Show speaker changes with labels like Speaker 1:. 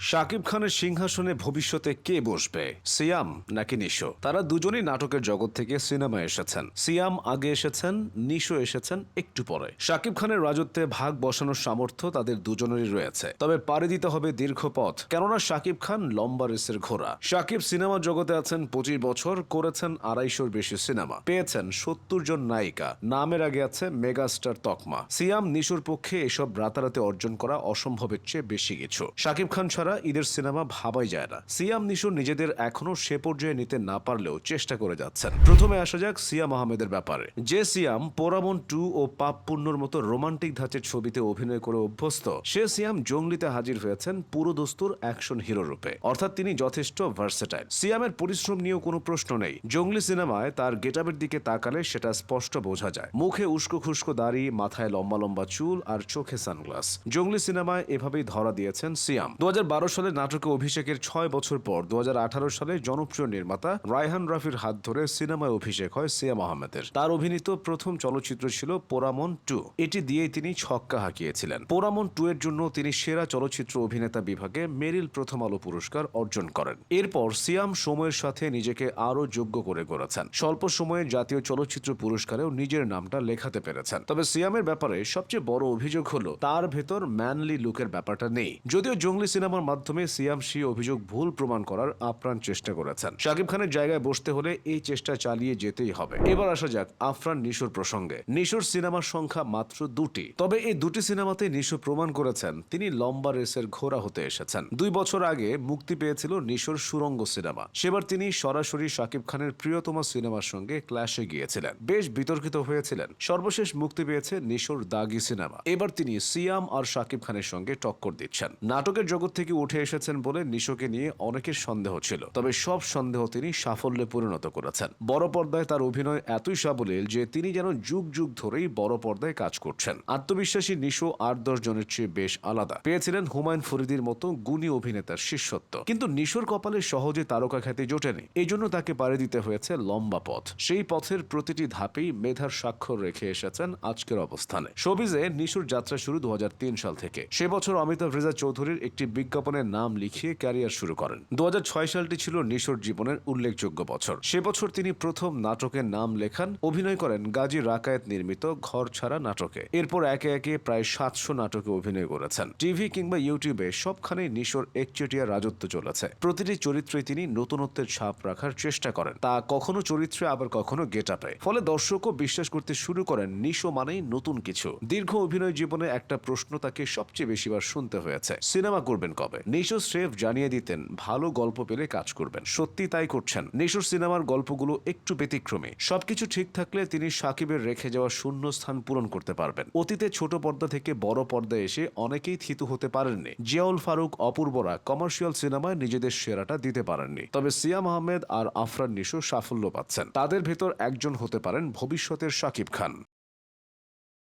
Speaker 1: শাকিব খানের সিংহাসনে ভবিষ্যতে কে বসবে? সিয়াম নাকি নিশো? তারা দুজনেই নাটকের জগৎ থেকে সিনেমায় এসেছেন। সিয়াম আগে এসেছেন, নিশো এসেছেন একটু পরে। শাকিব খানের রাজত্বে ভাগ বসানোর সামর্থ্য তাদের দুজনেরই রয়েছে। তবে পাড়ি দিতে হবে দীর্ঘ পথ, কেননা শাকিব খান লম্বা রেসের ঘোড়া। শাকিব সিনেমা জগতে আছেন পঁচিশ বছর, করেছেন আড়াইশোর বেশি সিনেমা। পেয়েছেন সত্তর জন নায়িকা। নামের আগে আছে মেগাস্টার তকমা। সিয়াম নিশোর পক্ষে এসব রাতারাতি অর্জন করা অসম্ভবের চেয়ে বেশি কিছু। শাকিব খান ছাড়া ঈদের সিনেমা ভাবাই যায় না। সিয়াম নিশো নিজেদের এখনও সে পর্যায়ে নিতে না পারলেও চেষ্টা করে যাচ্ছেন। প্রথমে আসা যাক সিয়াম আহমেদের ব্যাপারে। যে সিয়াম পোরামন টু ও পাপ মতো রোমান্টিক ধাঁচের ছবিতে অভিনয় করে অভ্যস্ত, সে সিয়াম জঙ্গলিতে হাজির হয়েছেন পুরো দস্তুর অ্যাকশন হিরো রূপে। অর্থাৎ তিনি যথেষ্ট ভার্সেটাইল সিয়ামের পরিশ্রম নিয়েও কোনো প্রশ্ন নেই। জঙ্গলি সিনেমায় তার গেটাবের দিকে তাকালে সেটা স্পষ্ট বোঝা যায়। মুখে উস্কো খুস্কো দাড়ি, মাথায় লম্বা লম্বা চুল আর চোখে সানগ্লাস। জঙ্গলি সিনেমায় এভাবেই ধরা দিয়েছেন সিয়াম। দু সালে নাটকে অভিষেকের ছয় বছর পর দু হাজার আঠারো সালে জনপ্রিয় নির্মাতা রায়হান রাফির হাত ধরে সিনেমায় অভিষেক হয় সিয়াম আহমেদের তার অভিনীত প্রথম চলচ্চিত্র ছিল পোরামন টু। এটি দিয়েই তিনি ছক্কা হাঁকিয়েছিলেন। পোরামন টু এর জন্য তিনি সেরা চলচ্চিত্র অভিনেতা বিভাগে মেরিল প্রথম আলো পুরস্কার অর্জন করেন। এরপর সিয়াম সময়ের সাথে নিজেকে আরও যোগ্য করে গড়েছেন। স্বল্প সময়ে জাতীয় চলচ্চিত্র পুরস্কারেও নিজের নামটা লেখাতে পেরেছেন। তবে সিয়ামের ব্যাপারে সবচেয়ে বড় অভিযোগ হলো, তার ভেতর ম্যানলি লুকের ব্যাপারটা নেই। যদিও জঙ্গলি সিনেমার মাধ্যমে সিয়াম সেই অভিযোগ ভুল প্রমাণ করার আপ্রাণ চেষ্টা করেছেন। শাকিব খানের জায়গায় বসতে হলে এই চেষ্টা চালিয়ে যেতেই হবে। এবার আসা যাক আফরান নিশোর প্রসঙ্গে। নিশোর সিনেমার সংখ্যা মাত্র দুটি। তবে এই দুটি সিনেমাতে নিশো প্রমাণ করেছেন, তিনি লম্বা রেসের ঘোড়া হতে এসেছেন। দুই বছর আগে মুক্তি পেয়েছিল নিশোর সুরঙ্গ সিনেমা। সেবার তিনি সরাসরি শাকিব খানের প্রিয়তম সিনেমার সঙ্গে ক্ল্যাশে গিয়েছিলেন। বেশ বিতর্কিত হয়েছিলেন। সর্বশেষ মুক্তি পেয়েছে নিশোর দাগি সিনেমা। এবার তিনি সিয়াম আর শাকিব খানের সঙ্গে টক্কর দিচ্ছেন। নাটকের জগৎ থেকে উঠে এসেছেন বলে নিশোকে নিয়ে অনেকের সন্দেহ ছিল। তবে সব সন্দেহ তিনি সাফল্যে পরিণত করেছেন। বড় পর্দায় তার অভিনয় এতই সাবলীল যে তিনি যেন যুগ যুগ ধরেই বড় পর্দায় কাজ করছেন। আত্মবিশ্বাসী নিশো আট দশ জনের চেয়ে বেশ আলাদা। পেয়েছিলেন হুমায়ুন ফরিদির মতো গুণী অভিনেতার শিষ্যত্ব। কিন্তু নিশোর কপালে সহজে তারকা খ্যাতি জোটেনি। এই জন্য তাকে পাড়ি দিতে হয়েছে লম্বা পথ। সেই পথের প্রতিটি ধাপেই মেধার স্বাক্ষর রেখে এসেছেন আজকের অবস্থানে। শোবিজে নিশোর যাত্রা শুরু দু হাজার তিন সাল থেকে। সে বছর অমিতাভ রেজা চৌধুরীর একটি বিজ্ঞাপনের নাম লিখিয়ে ক্যারিয়ার শুরু করেন। দু হাজার ছয় সালটি ছিল নিশোর জীবনের উল্লেখযোগ্য বছর। সে বছর তিনি প্রথম নাটকের নাম লেখান, অভিনয় করেন গাজী রাকায়েত নির্মিত ঘর ছাড়া নাটকে। এরপর একে একে প্রায় সাতশো নাটকে অভিনয় করেছেন। টিভি কিংবা ইউটিউবে সবখানে নিশোর একচেটিয়া রাজত্ব চলেছে। প্রতিটি চরিত্রে তিনি নতুনত্বের ছাপ রাখার চেষ্টা করেন। তা কখনো চরিত্রে, আবার কখনো গেট আপে ফলে দর্শকও বিশ্বাস করতে শুরু করেন, নিশো মানেই নতুন কিছু। দীর্ঘ অভিনয় জীবনে একটা প্রশ্ন তাকে সবচেয়ে বেশিবার শুনতে হয়েছে, সিনেমা করবেন কবে? নিশো স্রেফ জানিয়ে দিতেন, ভালো গল্প পেলে কাজ করবেন। সত্যি তাই করছেন। নিশোর সিনেমার গল্পগুলো একটু ব্যতিক্রমী। সবকিছু ঠিক থাকলে তিনি সাকিবের রেখে যাওয়া শূন্য স্থান পূরণ করতে পারবেন। অতীতে ছোট পর্দা থেকে বড় পর্দায় এসে অনেকেই থিতু হতে পারেননি। জিয়াউল ফারুক, অপূর্বরা কমার্শিয়াল সিনেমায় নিজেদের সেরাটা দিতে পারেননি। তবে সিয়াম আহমেদ আর আফরান নিশো সাফল্য পাচ্ছেন। তাদের ভেতর একজন হতে পারেন ভবিষ্যতের সাকিব খান।